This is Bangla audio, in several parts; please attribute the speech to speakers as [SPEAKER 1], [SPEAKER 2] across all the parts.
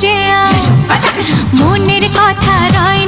[SPEAKER 1] খুঁজে আয়। মনের কথা রয়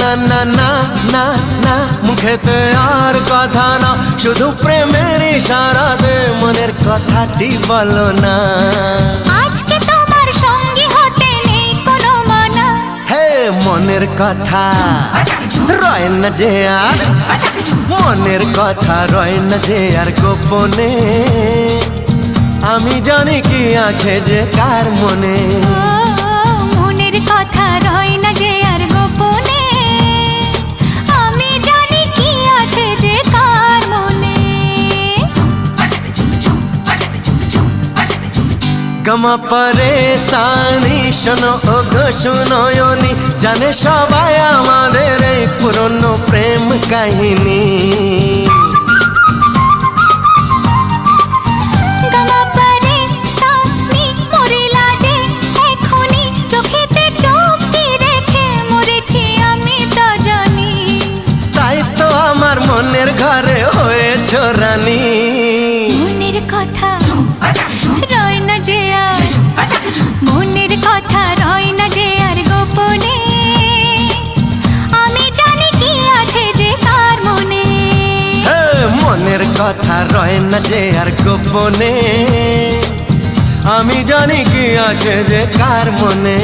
[SPEAKER 1] না না না না না
[SPEAKER 2] মুখেতে আর কথা না। শুধু প্রেমের ইশারাতে মনের কথাটি বলো না।
[SPEAKER 1] আজকে তোমার সঙ্গী হতে নেই কোনো মানা।
[SPEAKER 2] হে মনের কথা রয় না যে আর। মনের কথা রয় না যে আর গোপনে। আমি জানি কি আছে যে কার মনে। গমা পরেশানি শোনো ও গো শুনয়নি জানে সবাই আমাদের এই পুরনো প্রেম কাহিনী
[SPEAKER 1] গামা পারে সামনি মরে লাজে এখনি চোখেতে চোখ দিয়ে রেখে মরেছি আমি
[SPEAKER 2] তাই তো আমার মনের ঘরে হয়েছ রানী
[SPEAKER 1] মনের কথা
[SPEAKER 2] মনের কথা রয় না যে আর গোপনে। আমি জানি কি আছে যে কার মনে।